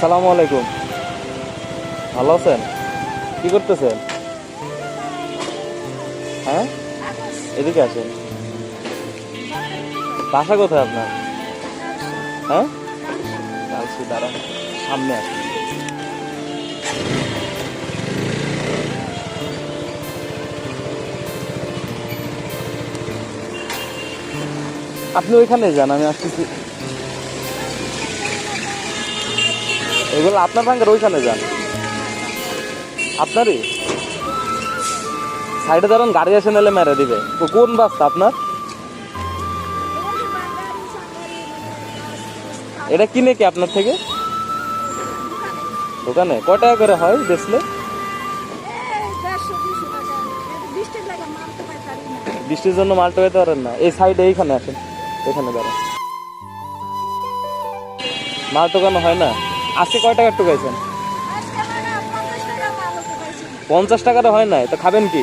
আসসালামু আলাইকুম। ভালো আছেন? কি করতেছেন? হ্যাঁ? এদিকে আসেন। বাসা কোথায় আপনার? হ্যাঁ? কালসি দাঁড়ান। সামনে আসেন। আপনি ওইখানে যান, আমি আসতেছি। এগুলো আপনার ভাঙ্গার ওইখানে যান। আপনারই? সাইডে দাঁড়ান, গাড়ি এসে নিলে মেরে দিবে। কোন রাস্তা আপনার? এটা কিনে কি আপনার থেকে? দোকানে? ক টাকা করে হয় বেচলে? বৃষ্টির জন্য মাল টোকাইতে পারেন না। এই সাইডে এইখানে আসেন। এখানে দাঁড়ান। মাল টোকানো হয় না। আজকে কয় টাকা টোকাইছেন পঞ্চাশ টাকার হয় না তো খাবেন কি?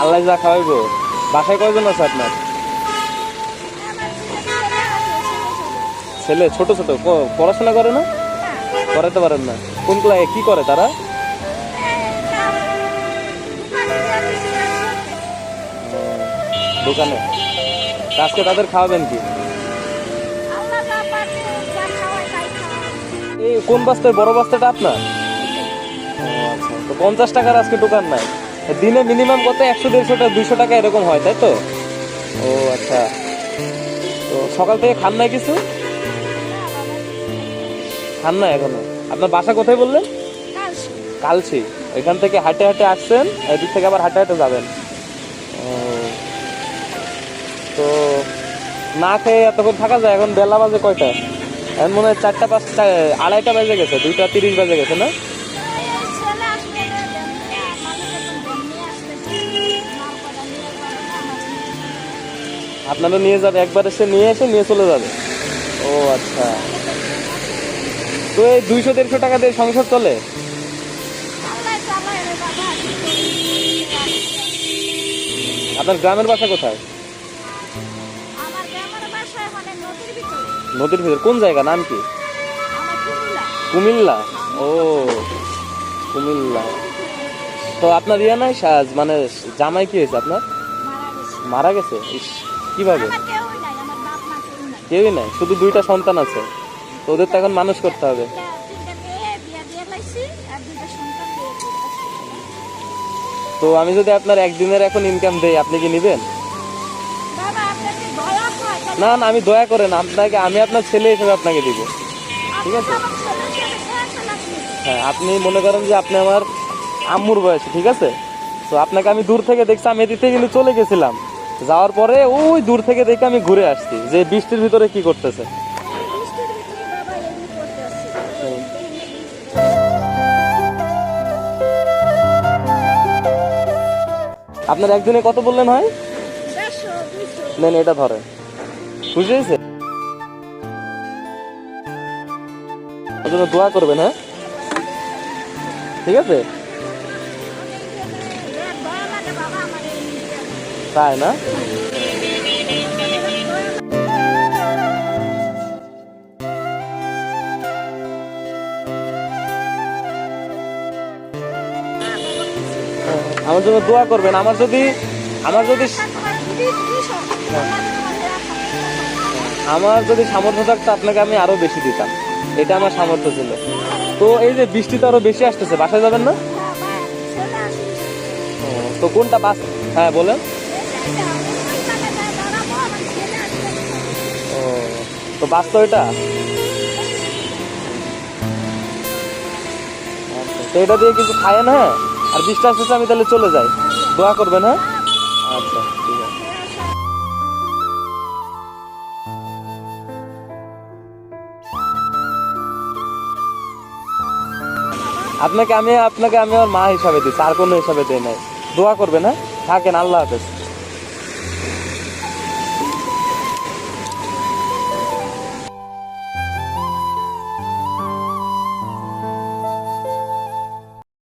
আল্লাহ যা খাওয়াইবো। বাসায় কয়জন আছে আপনার? ছেলে, ছোট ছোট পড়াশোনা করে না? করাতে পারেন না। কোন ক্লাসে কি করে তারা? দোকানে। আজকে তাদের খাওয়াবেন কি? এই কোন বাস্তায়, বড় বাস্তাটা আপনার? তো পঞ্চাশ টাকার আজকে দোকান নাই। দিনে মিনিমাম কত? একশো, দেড়শো টাকা, দুইশো টাকা এরকম হয়, তাই তো? ও আচ্ছা। তো সকাল থেকে খান নাই কিছু? খান না এখনও? আপনার বাসা কোথায় বললেন? কালছি এখান থেকে হাঁটে হাঁটে আসছেন, এদিক থেকে আবার হাঁটে হাঁটে যাবেন। তো না খেয়ে এতক্ষণ থাকা যায়? এখন বেলা বাজে কয়টা? এখন মনে হয় চারটা পাঁচটা আড়াইটা বেজে গেছে, দুইটা তিরিশ বেজে গেছে না? আপনারা নিয়ে যাবে, একবার এসে নিয়ে এসে নিয়ে চলে যাবে। ও আচ্ছা। তো এই দুইশো, দেড়শো টাকা দিয়ে সংসার চলে? আপনার গ্রামের বাসা কোথায়? নদীর ভিতর। কোন জায়গা? নাম কি? কুমিল্লা। ও, কুমিল্লা। তো আপনার ইয়ে নাই, সাজ মানে জামাই কি হয়েছে আপনার? মারা গেছে? ইস, কীভাবে? কেউই নাই, শুধু দুইটা সন্তান আছে। তো ওদের তো এখন মানুষ করতে হবে। তো আমি যদি আপনার একদিনের এখন ইনকাম দেই, আপনি কি নেবেন? না না আমি দয়া করেন আপনাকে আমি আপনার ছেলে হিসেবে আপনাকে দিব। ঠিক আছে। লাগবে হ্যাঁ আপনি মনে করেন যে আপনি আমার আম্মুর বয়সে ঠিক আছে? তো আপনাকে আমি দূর থেকে দেখছি আমি এদিক থেকে কিন্তু চলে গেছিলাম। যাওয়ার পরে ওই দূর থেকে দেখে আমি ঘুরে আসছি যে বৃষ্টির ভিতরে কি করতেছে। আপনার একদিনে কত বললেন হয়? নেন এটা ধরেন। গেছে ওর জন্য দোয়া করবেন হ্যাঁ? ঠিক আছে? তাই না? আমার জন্য দোয়া করবেন। আমার যদি আমার যদি আমার যদি সামর্থ্য থাকতো আপনাকে আমি আরও বেশি দিতাম। এটা আমার সামর্থ্য ছিল। তো এই যে বৃষ্টি তো আরও বেশি আসতেছে বাসায় যাবেন না? তো কোনটা বাস হ্যাঁ বলেন। ও তো বাস তো এটা? আচ্ছা, তো এটা দিয়ে কিছু খায় না হ্যাঁ? আর বৃষ্টি আসতেছে আমি তাহলে চলে যাই। দোয়া করবেন হ্যাঁ? আচ্ছা ঠিক আছে। আপনাকে আমি আপনাকে আমি আমার মা হিসাবে দিচ্ছি, আর কোনো হিসাবে দিই নাই। দোয়া করবে না থাকেন, আল্লাহ হাফেজ।